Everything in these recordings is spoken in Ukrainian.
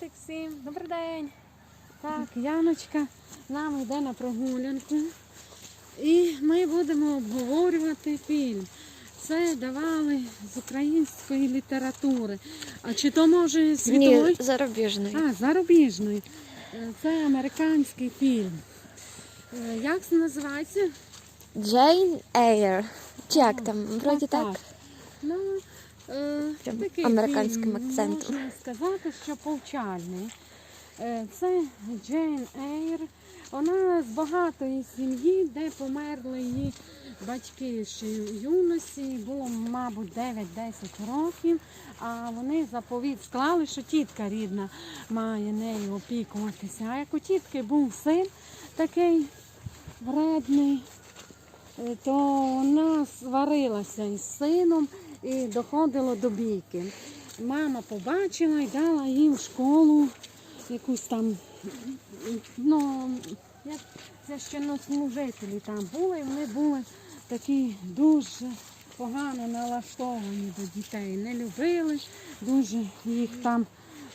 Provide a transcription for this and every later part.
Привітик всім, добрий день. Так, Яночка нам йде на прогулянку. І ми будемо обговорювати фільм. Це давали з української літератури. А чи то може Ні, світовий? зарубіжний. А, зарубіжний. Е, Це американський фільм. Е, Як це називається? Джейн Ейр. Чи як там? Вроді так. Ну, е, Прям такий американським фільм, акцентом. Можна сказати, що повчальний. Е, Це Джейн Ейр. Вона з багатої сім'ї, де померли її батьки ще в юності. Було, мабуть, 9-10 років. А вони заповіт склали, що тітка рідна має нею опікуватися. А як у тітки був син такий вредний, Е, то вона сварилася із сином і доходило до бійки. Мама побачила і дала їм в школу якусь там, ну, це ще служителі там були, і вони були такі дуже погано налаштовані до дітей. Не любили, дуже їх там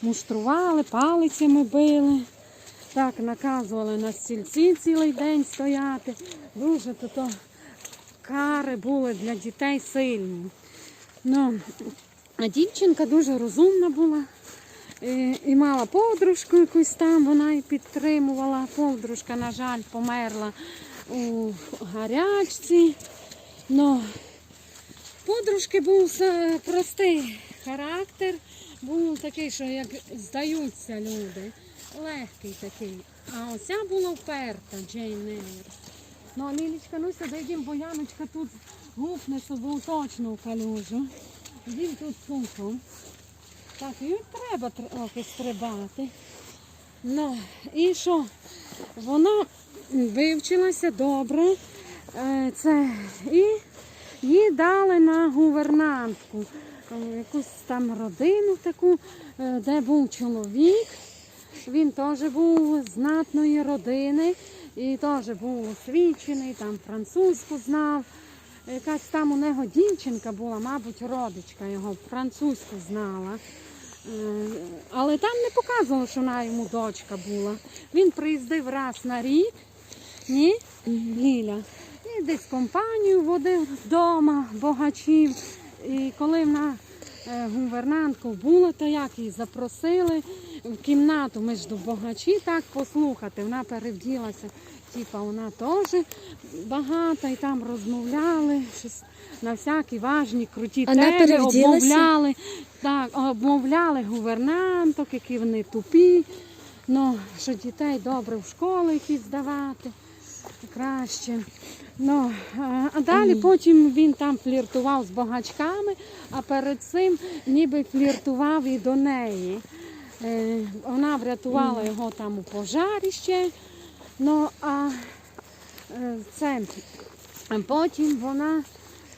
муштрували, палицями били. Так, наказували на стільці цілий день стояти. Дуже то, то кари були для дітей сильні. Ну, а дівчинка дуже розумна була. І, і мала подружку якусь там, вона і підтримувала. Подружка, на жаль, померла у гарячці. Ну, подружки був е, простий характер, був такий, що як здаються люди. Легкий такий. А оця була вперта Джейн Ейр. Ну, а Лілічка, ну сюди йдемо, бо Яночка тут гупне собою точно в калюжу. Він тут сухо. Так, і треба трохи стрибати. Ну, і що? Вона вивчилася добре. Е, Це, і їй дали на гувернантку. е, Якусь там родину таку, е, де був чоловік. Він теж був з знатної родини і теж був освічений, там французьку знав. Якась там у нього дівчинка була, мабуть, родичка його, французьку знала. Е, Але там не показувало, що вона йому дочка була. Він приїздив раз на рік, ні, Ліля. І десь компанію водив вдома, богачів. І коли вона е, гувернантку була, то як її запросили в кімнату між богачі так послухати. Вона перевділася, типа вона теж багата, і там розмовляли щось на всякі важні, круті Вона теми, обмовляли, так, обмовляли гувернанток, які вони тупі. Ну, що дітей добре в школи якісь здавати краще. Ну, а далі потім він там фліртував з багачками, а перед цим ніби фліртував і до неї. Е, Вона врятувала його там у пожарі ще. Ну, а е, це потім вона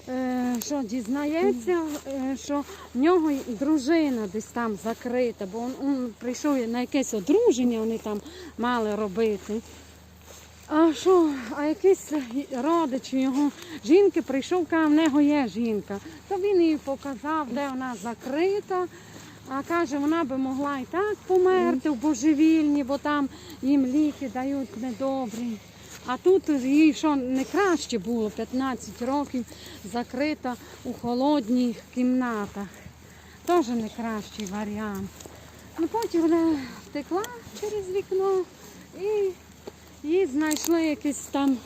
е, що дізнається, е, що в нього дружина десь там закрита, бо він, він прийшов на якесь одруження, вони там мали робити. А що, а якийсь родич його жінки прийшов, каже, в нього є жінка. То він їй показав, де вона закрита. А каже, вона би могла і так померти в божевільні, бо там їм ліки дають недобрі. А тут їй що не краще було 15 років закрита у холодних кімнатах. Теж не кращий варіант. Ну потім вона втекла через вікно і її знайшли якісь там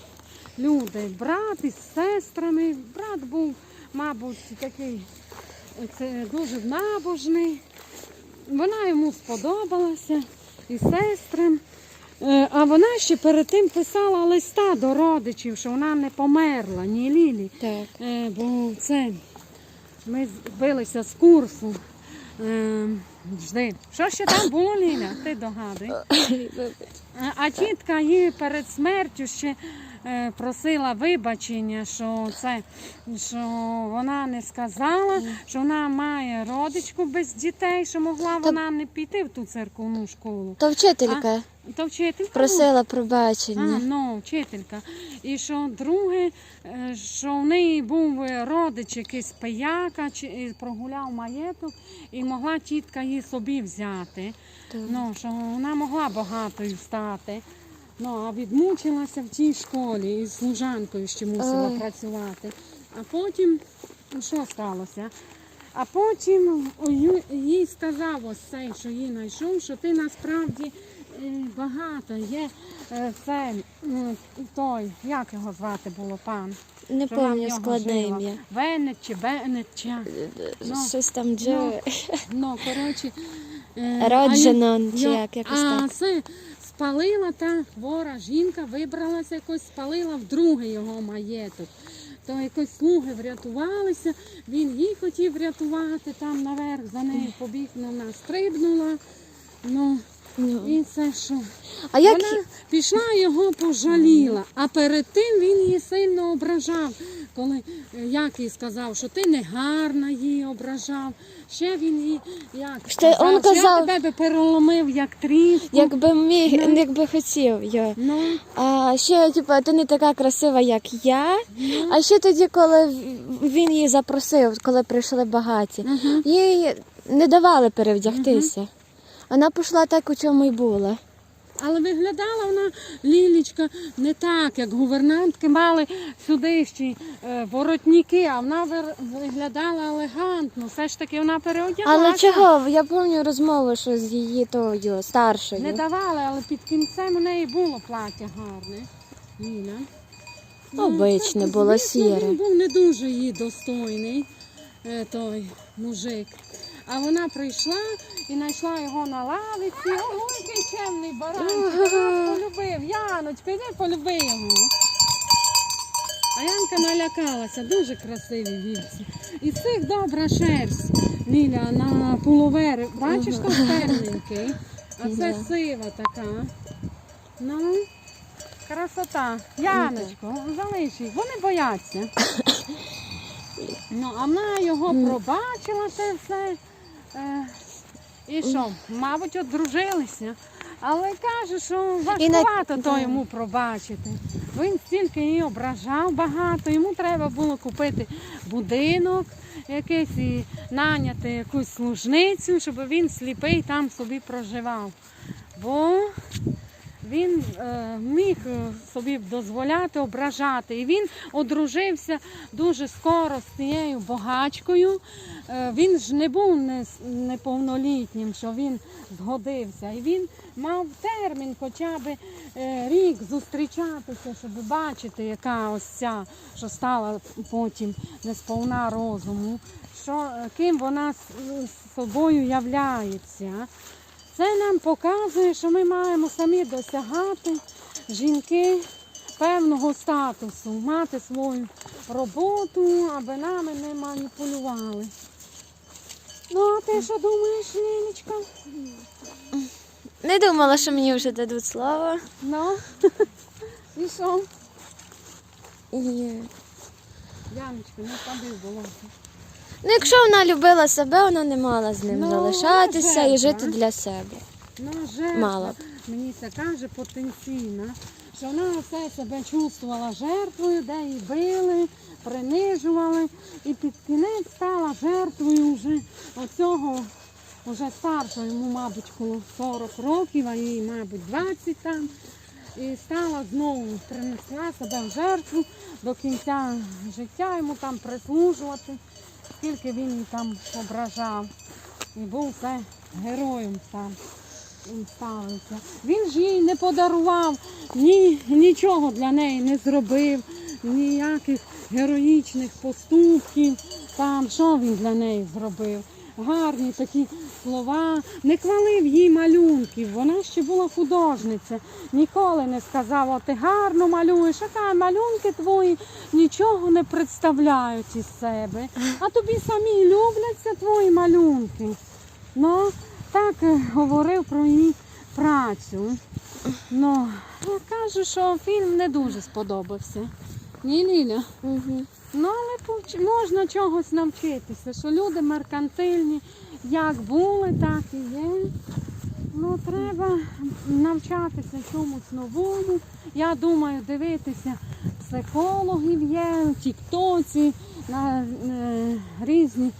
люди, брат із сестрами. Брат був, мабуть, такий це, дуже набожний. Вона йому сподобалася і сестрам. Е, А вона ще перед тим писала листа до родичів, що вона не померла, ні Лілі. Так. Е, бо це ми збилися з курсу. Е, жди. Що ще там було, Ліля? Ти догадуй. А- тітка їй перед смертю ще просила вибачення, що це що вона не сказала, що вона має родичку без дітей, що могла вона не піти в ту церковну школу. То вчителька То вчителька просила А, пробачення. ну, вчителька. І що друге, е, що в неї був е, родич якийсь пияка, чи прогуляв маєток, і могла тітка її собі взяти. Так. Ну, що вона могла багатою стати. Ну, а відмучилася в тій школі і з служанкою ще мусила Ой. працювати. А потім, ну, що сталося? А потім ю- їй сказав ось цей, що її знайшов, що ти насправді е, багата є. е, м, той, як його звати було пан? Не що вона в пам'ятаю нього складне жила. ім'я. Венет чи Бенет, чи Ну, Щось там Джо. ну, коротше. е, а Родженон, чи як якось а так. це спалила та хвора жінка, вибралася якось, спалила вдруге його маєток. То якось слуги врятувалися, він її хотів врятувати, там наверх за нею побіг, вона стрибнула. Ну, Ну. І це що? А як Вона пішла його пожаліла, а перед тим він її сильно ображав, коли е, як їй сказав, що ти не гарна її ображав. Ще він їй як Що він що я тебе переломив як тріску. якби міг, Ну. якби хотів я. Ну, А ще, типу, ти не така красива, як я. ну, А ще тоді, коли він її запросив, коли прийшли багаті, Мгм. їй не давали перевдягтися. Вона пішла так, у чому й була. але виглядала вона Лілічка не так, як гувернантки мали сюди ще е, воротники, а вона виглядала елегантно. Все ж таки вона переодягалася. Але чого? Я пам'ятаю розмову, що з її тою старшою. Не давали, але під кінцем у неї було плаття гарне. Ліля. Обичне було сіре. Він був не дуже її достойний, е, той мужик. А вона прийшла і знайшла його на лавиці. Ого, який чемний баранчик. Ага, полюбив. Яночка, йди полюби його. А Янка налякалася, дуже красиві вівці. І з цих добра шерсть. Ліля на пуловери. Бачиш, Ага. там темненький. А це сива така. Ну, красота. Яночко, залиш їх, вони бояться. Ну, а вона його пробачила це все. Е, і що, мабуть, одружилися. Але каже, що важкувато то йому пробачити. Він стільки її ображав багато, йому треба було купити будинок якийсь і наняти якусь служницю, щоб він сліпий там собі проживав. Бо він е, міг е, собі дозволяти ображати. І він одружився дуже скоро з цією богачкою. Е, він ж не був неповнолітнім, що він згодився. І він мав термін хоча б рік зустрічатися, щоб бачити, яка ось ця, що стала потім несповна розуму, що, ким вона собою являється. Це нам показує, що ми маємо самі досягати жінки певного статусу, мати свою роботу, аби нами не маніпулювали. Ну, а ти що думаєш, Лінічка? Не думала, що мені вже дадуть слово. Ну, і що? І... Яночка, не впади в болото. Ну, якщо вона любила себе, вона не мала з ним Ну, залишатися і жити для себе. Ну, б. мені це каже потенційна, що вона все себе чувствувала жертвою, де її били, принижували, і під кінець стала жертвою вже оцього, вже старшого, йому, мабуть, коло 40 років, а їй, мабуть, 20 там. І стала знову, принесла себе в жертву до кінця життя йому там прислужувати, скільки він її там ображав. І був це героєм він ставився. Він ж їй не подарував, ні, нічого для неї не зробив, ніяких героїчних поступків. Там, що він для неї зробив? Гарні такі слова, не хвалив їй малюнків. Вона ще була художниця. Ніколи не сказав, о, ти гарно малюєш, а малюнки твої нічого не представляють із себе. А тобі самі любляться твої малюнки. Ну, так е, говорив про її працю. Ну, кажу, що фільм не дуже сподобався. Ні, Ліля. Угу. Ну, але можна чогось навчитися, що люди меркантильні, як були, так і є. Ну, треба навчатися чомусь новому. Я думаю, дивитися психологів є, Тіктоці, на е, різних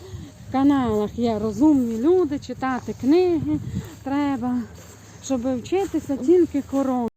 каналах є розумні люди, читати книги треба, щоб вчитися тільки хороше.